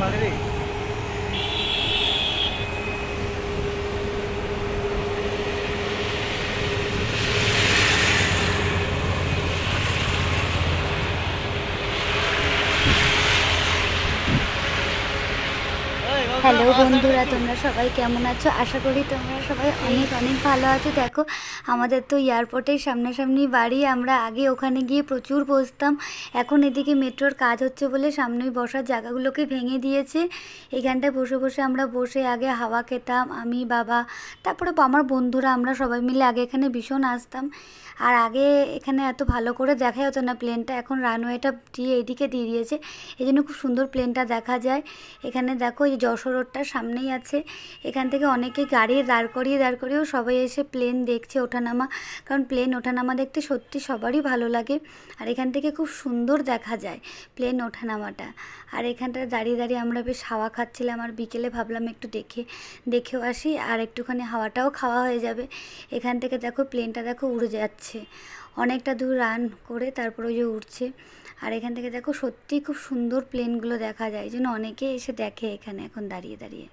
পাগড়ি হ্যালো বন্ধুরা, তোমরা সবাই কেমন আছো? আশা করি তোমরা সবাই অনেক অনেক ভালো আছো। দেখো, আমাদের তো এয়ারপোর্টের সামনাসামনি বাড়ি। আমরা আগে ওখানে গিয়ে প্রচুর বসতাম। এখন এদিকে মেট্রোর কাজ হচ্ছে বলে সামনে বসার জায়গাগুলোকে ভেঙে দিয়েছে। এখানটায় বসে বসে আমরা বসে আগে হাওয়া খেতাম, আমি, বাবা, তারপরে আমার বন্ধুরা, আমরা সবাই মিলে আগে এখানে ভীষণ আসতাম। আর আগে এখানে এত ভালো করে দেখা হতো না প্লেনটা, এখন রানওয়েটা দিয়ে এইদিকে দিয়ে দিয়েছে। এই জন্য খুব সুন্দর প্লেনটা দেখা যায়। এখানে দেখো, এই যশোর রোডটার সামনেই আছে। এখান থেকে অনেকে গাড়ি দাঁড় করিয়ে, দাঁড় করিয়েও সবাই এসে প্লেন দেখছে ওঠানামা। কারণ প্লেন ওঠানামা দেখতে সত্যি সবারই ভালো লাগে। আর এখান থেকে খুব সুন্দর দেখা যায় প্লেন ওঠানামাটা। আর এখানটা দাঁড়িয়ে দাঁড়িয়ে আমরা বেশ হাওয়া খাচ্ছিলাম। আর বিকেলে ভাবলাম একটু দেখে, দেখেও আসি। আর একটুখানি হাওয়াটাও খাওয়া হয়ে যাবে। এখান থেকে দেখো প্লেনটা দেখো উড়ে যাচ্ছে। অনেকটা দূর রান করে তারপর ওই যে উঠছে আর এখান থেকে দেখো সত্যি খুব সুন্দর প্লেনগুলো দেখা যায়। এই জন্য অনেকে এসে দেখে এখানে এখন দাঁড়িয়ে দাঁড়িয়ে।